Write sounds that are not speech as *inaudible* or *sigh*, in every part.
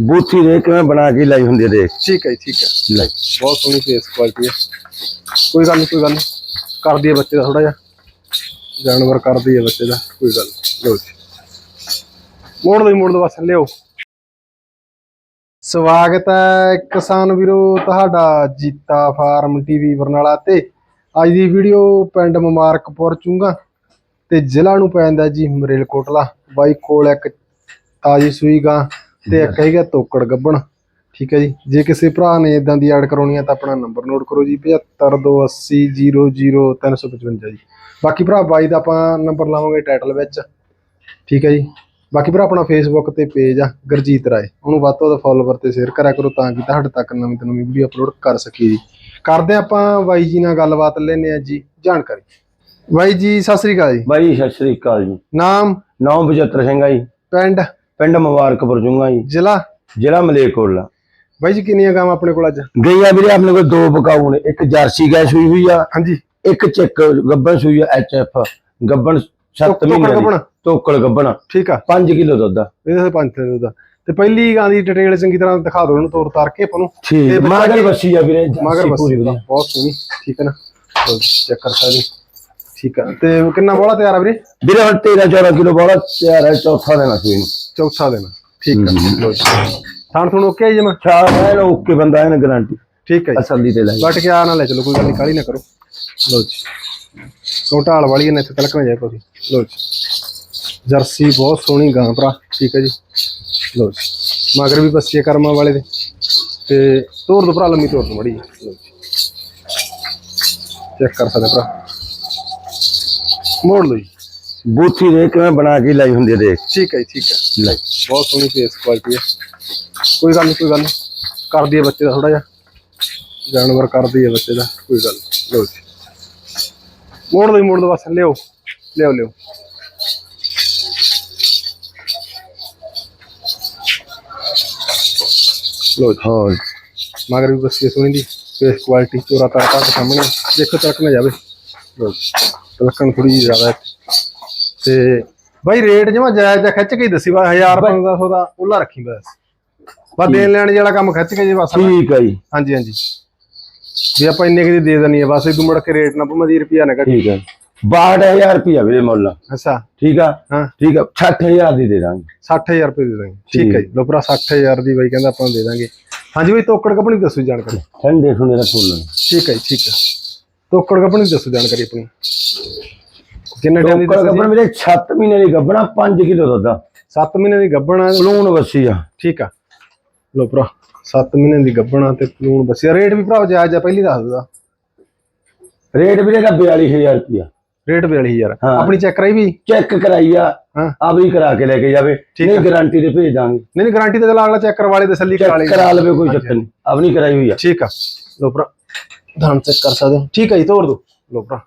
ਬੂਥੀ ਦੇ ਕਿਵੇਂ ਬਣਾ ਕੇ ਲਾਈ ਹੁੰਦੀ ਹੈ ਦੇਖ। ਠੀਕ ਹੈ ਜੀ, ਠੀਕ ਹੈ। ਲੈ। ਬਹੁਤ ਸੋਹਣੀ ਫੇਸ ਕੁਆਲਿਟੀ ਹੈ। ਕੋਈ ਗੱਲ ਨਹੀਂ ਕੋਈ ਗੱਲ ਨਹੀਂ ਕਰਦੀ ਹੈ ਬੱਚੇ ਦਾ ਥੋੜਾ ਜਿਹਾ। ਜਾਨਵਰ ਕਰਦੀ ਹੈ ਬੱਚੇ ਦਾ ਕੋਈ ਗੱਲ ਨੀ। ਲਓ ਜੀ। ਮੋੜ ਦੋ ਮੋੜ ਦੋ ਬਸ ਲਿਓ ਸਵਾਗਤ ਹੈ ਕਿਸਾਨ ਵੀਰੋ ਤੁਹਾਡਾ ਜੀਤਾ ਫਾਰਮ ਟੀਵੀ ਬਰਨਾਲਾ ਤੇ। ਅੱਜ ਦੀ ਵੀਡੀਓ ਪਿੰਡ ਮੁਬਾਰਕਪੁਰ ਚੁੰਗਾ ਤੇ ਜ਼ਿਲ੍ਹਾ ਨੂੰ ਪੈਂਦਾ ਜੀ ਮਰੇਲਕੋਟਲਾ। ਬਾਈ ਕੋਲ ਇੱਕ ਤਾਜੀ ਸੂਈ ਗਾਂ ਤੇ ਇੱਕ ਹੈਗਾ ਤੋਕੜ ਗੱਬਣ। ਠੀਕ ਹੈ ਜੀ। ਜੇ ਕਿਸੇ ਭਰਾ ਨੇ ਇਦਾਂ ਦੀ ਐਡ ਕਰਾਉਣੀ ਹੈ ਤਾਂ ਆਪਣਾ ਨੰਬਰ ਨੋਟ ਕਰੋ ਜੀ 7528000355 ਜੀ। ਬਾਕੀ ਭਰਾ ਬਾਈ ਦਾ ਆਪਾਂ ਨੰਬਰ ਲਾਵਾਂਗੇ ਟਾਈਟਲ ਵਿੱਚ। ਠੀਕ ਹੈ ਜੀ। ਬਾਕੀ ਭਰਾ ਆਪਣਾ ਫੇਸਬੁੱਕ ਤੇ ਪੇਜ ਆ ਗੁਰਜੀਤ ਰਾਏ। ਉਹਨੂੰ ਵੱਧ ਤੋਂ ਵੱਧ ਫੋਲੋਵਰ ਤੇ ਸ਼ੇਅਰ ਕਰਿਆ ਕਰੋ ਤਾਂ ਕਿ ਤੁਹਾਡੇ ਤੱਕ ਨਵੀਂ ਤੋਂ ਨਵੀਂ ਵੀਡੀਓ ਅਪਲੋਡ ਕਰ ਸਕੀਏ ਜੀ। ਕਰਦੇ ਆਪਾਂ ਬਾਈ ਜੀ ਨਾਲ ਗੱਲਬਾਤ ਲੈਣੇ ਆ ਜੀ ਜਾਣਕਾਰੀ। ਬਾਈ ਜੀ ਸਤਿ ਸ੍ਰੀ ਅਕਾਲ ਜੀ। ਬਾਈ ਸਤਿ ਸ੍ਰੀ ਅਕਾਲ ਜੀ। ਨਾਮ? ਨੌ 75 ਸਿੰਘ ਆ ਜੀ। ਪਿੰਡ? ਪਿੰਡ ਮੁਬਾਰਕਪੁਰ ਜੂੰਗਾ ਜੀ। ਜ਼ਿਲ੍ਹਾ? ਜ਼ਿਲ੍ਹਾ ਮਲੇਰਕੋਟਲਾ। ਬਾਈ ਜੀ ਕਿੰਨੀਆਂ ਗਾਵਾਂ ਆਪਣੇ ਕੋਲ ਅੱਜ? ਗਈਆਂ ਵੀਰੇ ਆਪਣੇ ਕੋਲ ਦੋ ਬਕਾਊ ਨੇ ਇੱਕ ਜਰਸੀ ਗਾਂ ਸੂਈ ਹੋਈ ਆ ਹਾਂਜੀ। ਇੱਕ ਚੈੱਕ ਗੱਬਣ ਸੂਈ ਆ ਐਚਐਫ। ਗੱਬਣ 7 ਤੋਕੜ ਮਹੀਨੇ? ਦੀ ਤੋਕੜ ਗੱਬਣ। ਠੀਕ ਆ। 5 ਕਿਲੋ ਦੁੱਧ ਆ। ਇਹਦੇ ਤੇ ਪੰਜ ਤੇ ਦਾ ਤੇ ਪਹਿਲੀ ਗਾਂ ਦੀ ਡਿਟੇਲ ਚੰਗੀ ਤਰ੍ਹਾਂ ਦਿਖਾ ਦਿਓ ਇਹਨੂੰ ਤੋਰ ਤਾਰ ਕੇ ਆਪਾਂ ਨੂੰ। ਬੱਚਾ ਮਗਰ ਬੱਸੀ ਆ ਵੀਰੇ ਮਗਰ ਪੂਰੀ ਬਸ ਬਹੁਤ ਸੋਹਣੀ। ਠੀਕ ਹੈ ਨਾ? ਚੈੱਕ ਕਰ ਸਕਦੇ ਠੀਕ ਆ। ਤੇ ਕਿੰਨਾ ਬੋਲਾ ਤਿਆਰ ਆ ਵੀਰੇ? ਵੀਰੇ ਹੁਣ 13 14 ਕਿਲੋ ਬੋਲਾ ਤਿਆਰ ਹੈ ਚੌਥਾ ਦੇਣਾ ਸੂਈ ਨੂੰ ਚੌਥਾ ਦਿਨ। ਠੀਕ ਲੋ ਜੀ। ਥਾਣ ਥੁਣ ਓਕੇ ਆ ਜੀ ਜਮਾ? ਚਾਰ ਹੈ ਓਕੇ ਬੰਦਾ ਹੈ ਨਾ ਗਾਰੰਟੀ ਠੀਕ ਹੈ ਜੀ। ਅਸਲੀ ਤੇ ਲਾਈ। ਬਟ ਕੇ ਆ ਨਾ ਲੈ ਚਲੋ ਕੋਈ ਗੱਲ ਨਹੀਂ ਕਾਲੀ ਨਾ ਕਰੋ। ਲੋ ਜੀ। ਕੋਟਾਲ ਵਾਲੀ ਨੇ ਇੱਥੇ ਤਲਕ ਨਾ ਜਾਏ ਕੋਈ ਲੋ ਜੀ। ਜਰਸੀ ਬਹੁਤ ਸੋਹਣੀ ਗਾਂ ਭਰਾ। ਠੀਕ ਹੈ ਜੀ। ਲੋ ਜੀ। ਮਗਰ ਵੀ ਬੱਸੀਏ ਕਰਮਾਂ ਵਾਲੇ ਦੇ। ਤੇ ਤੋਰ ਦੋ ਭਰਾ ਲੰਮੀ ਤੋਰ ਦੋ ਮੜੀ ਲੋ ਜੀ। ਚੈੱਕ ਕਰ ਸਕਦੇ ਭਰਾ। ਮੋੜ ਲਓ ਜੀ। ਬੂਥੀ ਦੇ ਕਿਵੇਂ ਬਣਾ ਕੇ ਲਾਈ ਹੁੰਦੀ ਹੈ ਦੇਖ। ਠੀਕ ਹੈ ਠੀਕ ਹੈ। ਲੈ। ਬਹੁਤ ਸੋਹਣੀ ਫੇਸ ਕੁਆਲਿਟੀ ਹੈ। ਕੋਈ ਗੱਲ ਨਹੀਂ ਕੋਈ ਗੱਲ ਨਹੀਂ ਕਰਦੀ ਹੈ ਬੱਚੇ ਦਾ ਥੋੜਾ ਜਿਹਾ। ਜਾਨਵਰ ਕਰਦੀ ਹੈ ਬੱਚੇ ਦਾ ਕੋਈ ਗੱਲ। ਲਓ ਜੀ। ਮੋੜ ਦੋ ਮੋੜ ਦੋ ਬਸ ਲਿਓ ਲਿਓ ਲਿਓ ਜੀ। ਹੋਰ ਮਗਰ ਵੀ ਬੱਸੀ ਸੋਹਣੀ ਦੀ ਫੇਸ ਕੁਆਲਿਟੀ ਚੋਰਾ ਤਾਂ ਸਾਹਮਣੇ। ਦੇਖੋ ਤੱਕ ਨਾ ਜਾਵੇ। ਜੀ। ਤਲਕਣ ਥੋੜੀ ਜਿਹੀ ਜ਼ਿਆਦਾ ਹੈ। ਤੇ ਬਾਈ ਰੇਟ ਜਮਾ ਜਾਇਜ਼ ਜਿਹਾ ਖਿੱਚ ਕੇ ਹੀ ਦੱਸੀ ਵਾ 1000 1500 ਦਾ ਉਹਲਾ ਰੱਖੀ ਬਸ। ਬਸ ਦੇਣ ਲੈਣ ਜਿਹੜਾ ਕੰਮ ਖਿੱਚ ਕੇ ਜੇ ਬਸ। ਠੀਕ ਹੈ ਜੀ। ਹਾਂਜੀ ਹਾਂਜੀ। ਵੀ ਆਪਾਂ ਇੰਨੇ ਕੁ ਦੀ ਦੇਣੀ ਹੈ ਬਸ ਇਹ ਮੁੜ ਕੇ ਰੇਟ ਨਾ ਪਵਾਂ ਦੀ ਰੁਪਿਆ ਨਾ ਘਟੀ ਠੀਕ ਹੈ 62000 ਰੁਪਿਆ ਵੀਰੇ ਮੁੱਲ। ਅੱਛਾ। ਠੀਕ ਆ? ਹਾਂ। ਠੀਕ ਆ 60000 ਦੀ ਦੇ ਦਾਂਗੇ। 60000 ਰੁਪਏ ਦੇ ਦਾਂਗੇ। ਠੀਕ ਹੈ ਜੀ। ਲੋ ਭਰਾ 60000 ਦੀ ਬਾਈ ਕਹਿੰਦਾ ਆਪਾਂ ਨੂੰ ਦੇ ਦਾਂਗੇ। ਹਾਂਜੀ ਬਾਈ ਤੋਕੜ ਕਪਣੀ ਦੱਸੋ ਜੀ ਜਾਣਕਾਰੀ। ਠੰਡੇ ਠੁੰਡੇ ਦਾ ਫੁੱਲ। ਠੀਕ ਹੈ ਜੀ ਠੀਕ ਹੈ ਤੋਕੜ ਕਪਣੀ ਦੱਸੋ ਜਾਣਕਾਰੀ ਆਪਣੀ। ਕਿੰਨੇ ਟਾਈਮ ਦੀ ਟੋਕਰ ਦੱਸੀ ਗੱਬਣ ਵੀਰੇ 7 ਮਹੀਨੇ ਦੀ ਗੱਬਣਾ 5 ਕਿਲੋ ਦੁੱਧ ਆ। 7 ਮਹੀਨੇ ਦੀ ਗੱਭਣ ਆ। ਪਲੂਣ ਵੱਸੀ ਆ। ਠੀਕ ਆ। ਲੋ ਭਰਾ 7 ਮਹੀਨੇ ਦੀ ਗੱਭਣ ਆ ਤੇ ਪਲੂਣ ਬਸਿਆ ਰੇਟ ਵੀ ਭਰਾ ਜਾਇਜ਼ ਆ ਪਹਿਲੀ ਦੱਸ ਦਿੰਦਾ ਰੇਟ ਵੀਰੇ ਦਾ 42000 ਰੁਪਿਆ ਰੇਟ 42000 ਹਾਂ। ਆਪਣੀ ਚੈੱਕ ਕਰਾਈ ਵੀ? ਚੈੱਕ ਕਰਾਈ ਆ। ਹਾਂ। ਆ ਵੀ ਕਰਾ ਕੇ ਲੈ ਕੇ ਜਾਵੇ। ਨਹੀਂ ਗਾਰੰਟੀ ਤੇ ਭੇਜ ਦਾਂਗੇ। ਨਹੀਂ ਨਹੀਂ ਗਾਰੰਟੀ ਤੇ ਚਲਾ ਅਗਲਾ ਚੈੱਕ ਕਰਵਾ ਲੇ ਤਸੱਲੀ ਕਰਾ ਚੈੱਕ ਲੇ ਕਰਾ ਲਵੇ ਕੋਈ ਚੱਕਰ ਨਹੀਂ। ਆਪਣੀ ਕਰਾਈ ਹੋਈ ਆ। ਠੀਕ ਆ। ਲੋ ਭਰਾ ਧਾਨ ਚੈੱਕ ਕਰ ਸਕਦੇ ਹੋ। ਠੀਕ ਆ ਜੀ ਤੋੜ ਦੋ ਲੋ ਭਰਾ।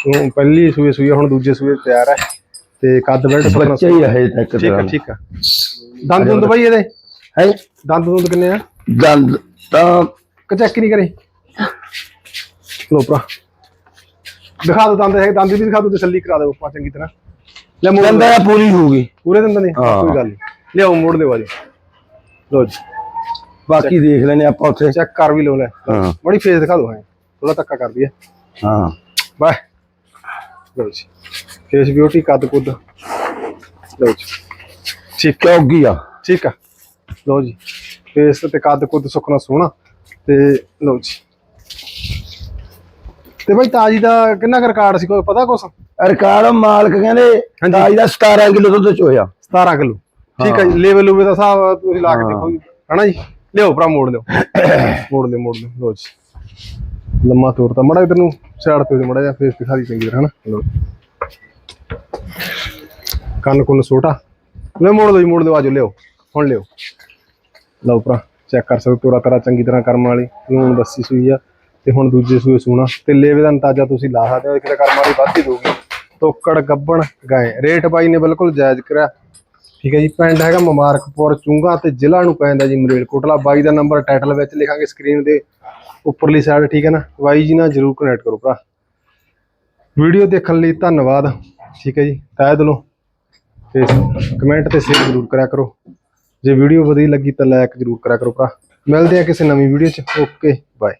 ਉਹ ਪਹਿਲੀ ਸੂਏ ਸੂਈ ਆ, ਹੁਣ ਦੂਜੇ ਸੂਏ ਤਿਆਰ ਹੈ ਤੇ ਕੱਦ ਬੈਲਟ ਬੱਚਾ ਹੀ ਹੈ ਤੱਕ ਠੀਕ ਆ ਠੀਕ ਆ। ਦੰਦ ਦੁੰਦ ਬਾਈ ਇਹਦੇ? ਹੈ? ਦੰਦ ਦੁੰਦ ਕਿੰਨੇ ਆ? ਦੰਦ ਤਾਂ ਕਿ ਚੈੱਕ ਨਹੀਂ ਕਰੇ। ਲੋ ਭਰਾ। ਦਿਖਾ ਦੋ ਦੰਦ ਹੈ ਦੰਦ ਵੀ ਦਿਖਾ ਦੋ ਤਸੱਲੀ ਕਰਾ ਦਿਓ ਆਪਾਂ ਚੰਗੀ ਤਰ੍ਹਾਂ। ਲੈ ਮੋੜ ਦੰਦ ਆ ਪੂਰੀ ਹੋਊਗੀ ਪੂਰੇ ਦੰਦ ਨੇ? ਹਾਂ। ਕੋਈ ਗੱਲ ਨਹੀਂ ਲਿਆਓ ਮੋੜ ਦਿਓ ਆਜੋ ਲੋ ਜੀ। ਬਾਕੀ ਦੇਖ ਲੈਨੇ ਆਪਾਂ ਉੱਥੇ। ਚੈੱਕ ਕਰ ਵੀ ਲਓ ਲੈ। ਹਾਂ। ਬੜੀ ਫੇਸ ਦਿਖਾ ਦੋ ਹੈ ਥੋੜਾ ਧੱਕਾ ਕਰਦੀ ਹੈ ਹਾਂ। ਬਾਏ। ਲਓ ਜੀ ਫੇਸ ਬਿਊਟੀ ਕੱਦ ਕੁੱਦ। ਲਓ ਜੀ। ਠੀਕ ਚੌਗੀ ਆ। ਠੀਕ ਆ। ਲਓ ਜੀ। ਫੇਸ ਤੇ ਕੱਦ ਕੁੱਦ ਸੁੱਕਣਾ ਸੋਹਣਾ। ਤੇ ਲਓ ਜੀ। ਤੇ ਬਾਈ ਤਾਜੀ ਦਾ ਕਿੰਨਾ ਕੁ ਰਿਕਾਰਡ ਸੀ ਕੋਈ ਪਤਾ ਕੁਛ? ਰਿਕਾਰਡ ਮਾਲਕ ਕਹਿੰਦੇ ਤਾਜ ਦਾ 17 ਕਿਲੋ ਦੁੱਧ ਚ ਹੋਇਆ। 17 ਕਿਲੋ। ਠੀਕ ਹੈ ਜੀ। ਲੈਵਲ ਲੂਵੇ ਦਾ ਹਿਸਾਬ ਤੁਸੀਂ ਲਾ ਕੇ ਦੇਖੋ ਹਨਾ ਜੀ? ਲਿਓ ਭਰਾ ਮੋੜ ਲਿਓ *coughs* ਮੋੜ ਲਿਓ ਮੋੜ ਲਿਓ। ਲਓ ਜੀ। ਲੰਮਾ ਤੋਰ ਤਾਂ। ਮੜਾ ਇਧਰ ਨੂੰ ਸਾਈਡ ਤੇ ਮੜਾ ਜਾ ਫੇਸ ਦਿਖਾ ਦੀ ਚੰਗੀ ਤਰ੍ਹਾਂ ਹਨਾ? ਲਓ ਕੰਨ ਕੁੰਨ ਛੋਟਾ ਲੈ ਮੋੜ ਦਿਓ ਜੀ ਮੋੜ ਦਿਓ ਆਜੋ ਲਿਓ ਹੁਣ ਲਿਓ ਲਓ ਭਰਾ ਚੈੱਕ ਕਰ ਸਕਦੇ ਤੋਰਾ ਤਰਾ ਚੰਗੀ ਤਰ੍ਹਾਂ ਕਰਮ ਵਾਲੀ ਲੂਣ ਦੱਸੀ ਸੂਈ ਆ ਤੇ ਹੁਣ ਦੂਜੇ ਸੂਏ ਸੂਣਾ। ਤੇ ਲੇਵੇ ਦਾ ਅੰਦਾਜ਼ਾ ਤੁਸੀਂ ਲਾ ਸਕਦੇ ਹੋ ਇੱਕ ਤਾਂ ਕਰਮ ਵਾਲੀ ਵੱਧ ਹੀ ਤੋਕੜ ਗੱਬਣ ਗਏ। ਰੇਟ ਬਾਈ ਨੇ ਬਿਲਕੁਲ ਜਾਇਜ਼ ਕਰਿਆ। ਠੀਕ ਹੈ ਜੀ, ਪਿੰਡ ਹੈਗਾ ਮੁਬਾਰਕਪੁਰ, ਚੁੰਗਾ ਤੇ ਜ਼ਿਲ੍ਹਾ ਨੂੰ ਪੈਂਦਾ ਜੀ ਮਰੇਲਕੋਟਲਾ ਬਾਈ ਦਾ ਨੰਬਰ ਟਾਈਟਲ ਵਿੱਚ ਲਿਖਾਂਗੇ ਸਕਰੀਨ ਦੇ ਉੱਪਰਲੀ ਸਾਈਡ ਠੀਕ ਹੈ ਨਾ? ਬਾਈ ਜੀ ਨਾਲ ਜਰੂਰ ਕਨੈਕਟ ਕਰੋ ਭਰਾ। ਵੀਡੀਓ ਦੇਖਣ ਲਈ ਧੰਨਵਾਦ, ਠੀਕ ਹੈ ਜੀ, ਤਹਿ ਦਿਲੋਂ। ਤੇ ਕਮੈਂਟ ਤੇ ਸ਼ੇਅਰ ਜ਼ਰੂਰ ਕਰਿਆ ਕਰੋ। ਜੇ ਵੀਡੀਓ ਵਧੀਆ ਲੱਗੀ ਤਾਂ ਲਾਈਕ ਜ਼ਰੂਰ ਕਰਿਆ ਕਰੋ ਭਰਾ। ਮਿਲਦੇ ਆ ਕਿਸੇ ਨਵੀਂ ਵੀਡੀਓ 'ਚ। Okay bye